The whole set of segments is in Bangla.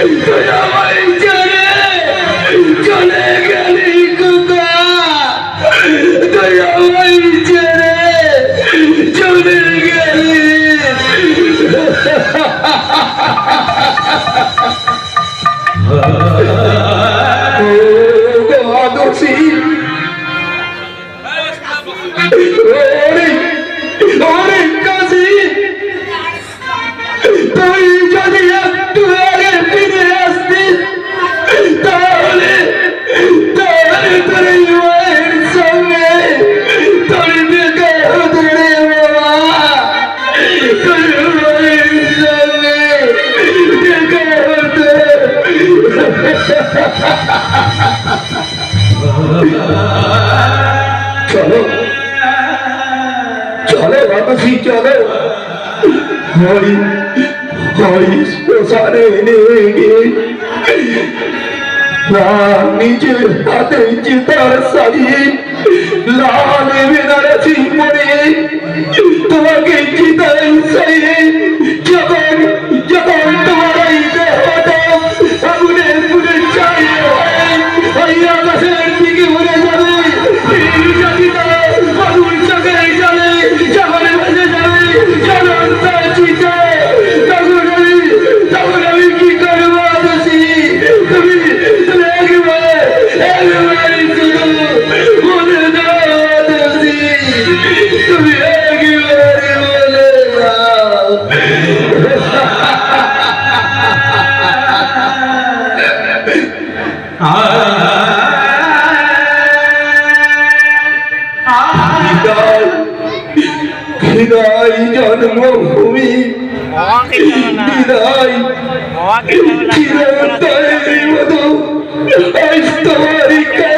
Ele tá ganhava! চলো। চলো বাতাসি, চলো। হরি হরি শ্মশানে নিয়ে গিয়ে নিজের হাতে চিতার সাজিয়ে লাল বেনারসি পরে তোমাকে চিতায় সাইয়ে Eu tenho a dor, a histórica.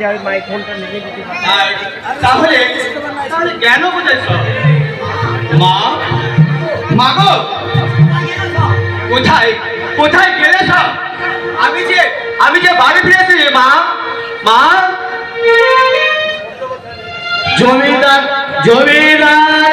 যাবে মাইক ফোনটা তাহলে কেন মা? কোথায়? কোথায় গেলে সব? আমি যে আমি যে বাড়ি ফিরে এসেছি, মা? মা? জমিদার জমিদার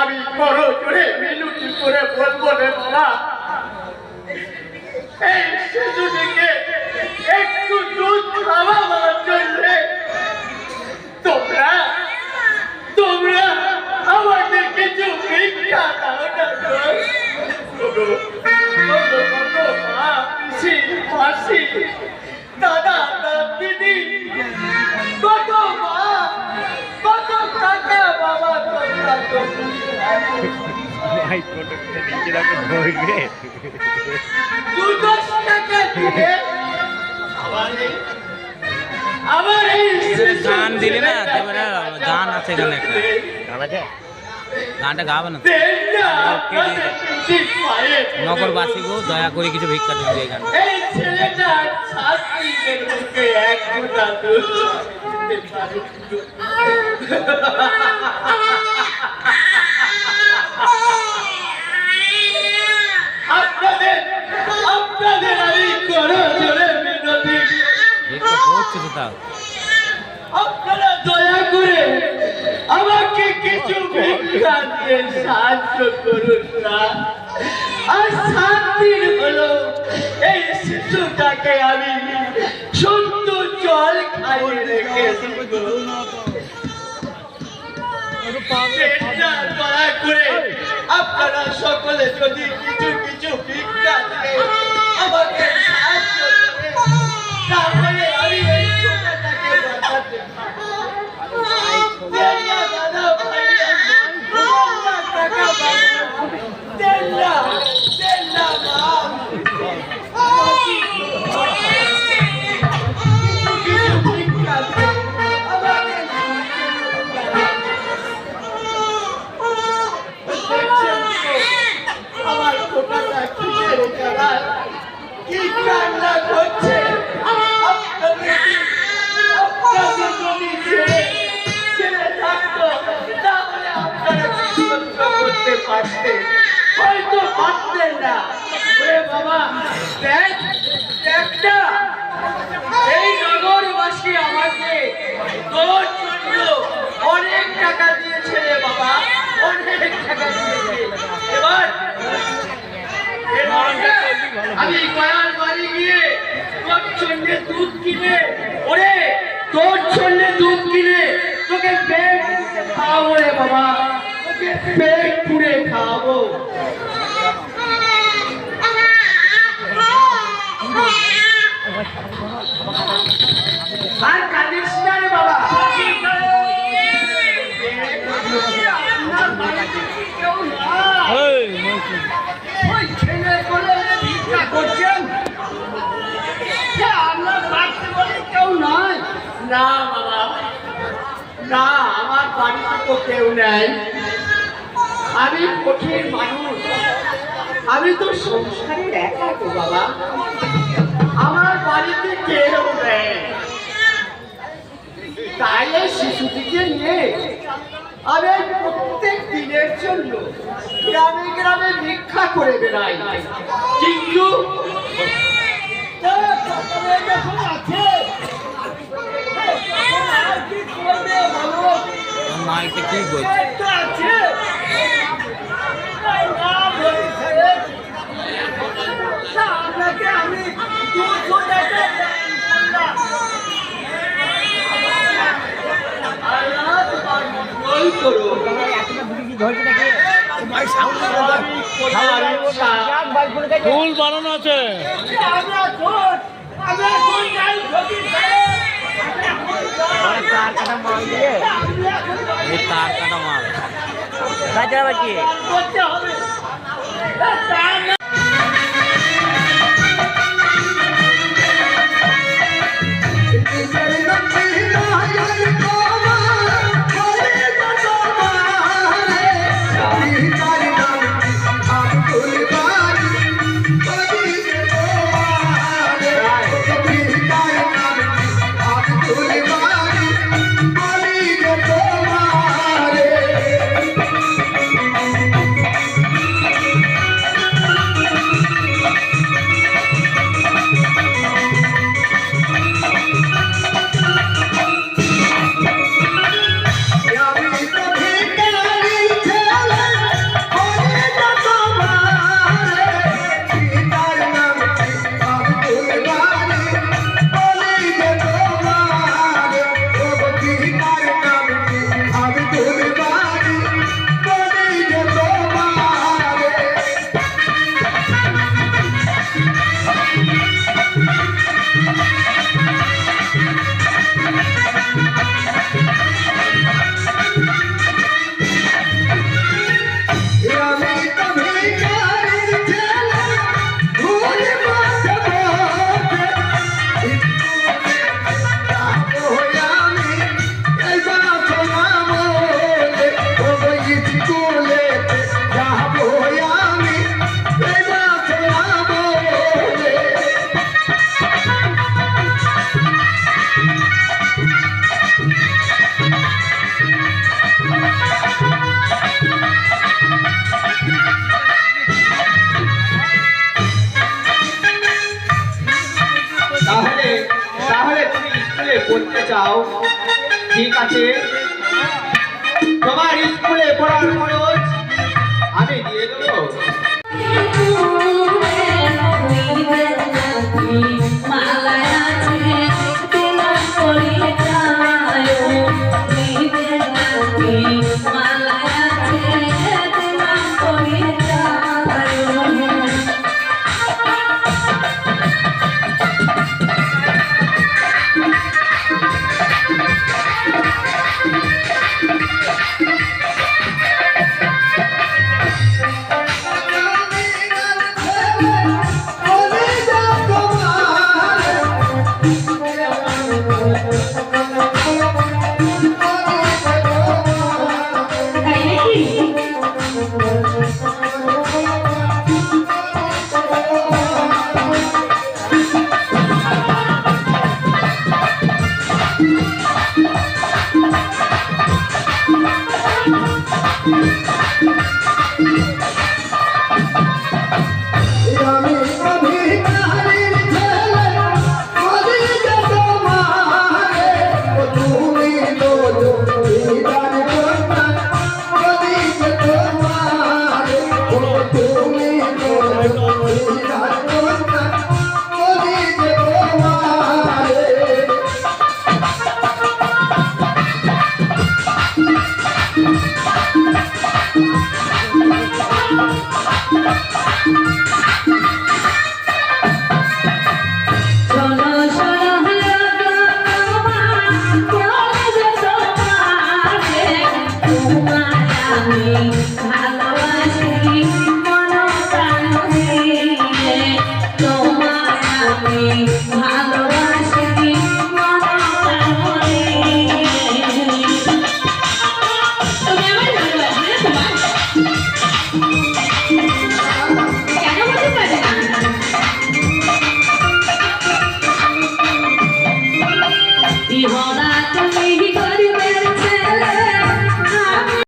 কত আমি বড় জোরে মিনতি করে বলব রে এই শিশুটিকে একটু দুধ খাওয়াবার জন্য তোমরা তোমরা আমাদের কিছু ভিক্ষা দাও না মাসি, দাদা দিদি কত মা কত কাকা বাবা তোমরা মাইক ফোনটা নিয়ে রাখে ধরবে দিয়ে গান দিলি না গান আছে এখানে গান আছে গানটা না দিয়ে দয়া করে কিছু ভিক্ষা দিন এই গান আপনারা দয়া করে আমাকে কিছু ভিক্ষাতে সাহায্য করুন না আর সাত হলো এই শিশুটাকে আমি দয়া করে আপনারা সকলে যদি কিছু কিছু ভিক্ষা দেয় আমাকে সাহায্য করে পারতেন হয়তো পারতেন না। ওরে বাবা, দেখ এই নগরবাসী আমাকে তোর জন্য অনেক টাকা দিয়েছে রে বাবা। অনেক টাকা দিয়েছে। এবার আমি কয়াল বাড়ি গিয়ে তোর জন্য দুধ কিনে, ওরে, তোর জন্য দুধ কিনে তোকে পেট খাওয়াবো রে বাবা। পেট পুড়ে খাওয়াবো আর কাঁদিস রে বাবা। না বাবা না আমার বাড়িতে তো কেউ নেই। আমি কঠিন মানুষ। আমি তো সংসারের একা তো বাবা। আমার বাড়িতে কেউ নেই। তাই এই শিশুটিকে নিয়ে আমি প্রত্যেক দিনের জন্য গ্রামে গ্রামে ভিক্ষা করে বেড়াই। কিন্তু আছে, কি করছে এই তো আছে। এই না বলেছে। তা আপনাকে আমি দুশো টাকা দান করলাম। আল্লাহ তোমার মঙ্গল করুক। এতটা বুড়ি কি ধরছে নাকি ভাই সাউন্ড আমি কোথার ইচ্ছা। ফুল বানানো আছে। তার কাটা মাল। তার কাটা মাল। তাছাড়া কি দাও। ঠিক আছে। তোমার স্কুলে পড়ার খরচ আমি দিয়ে দেবো। তোমার আমি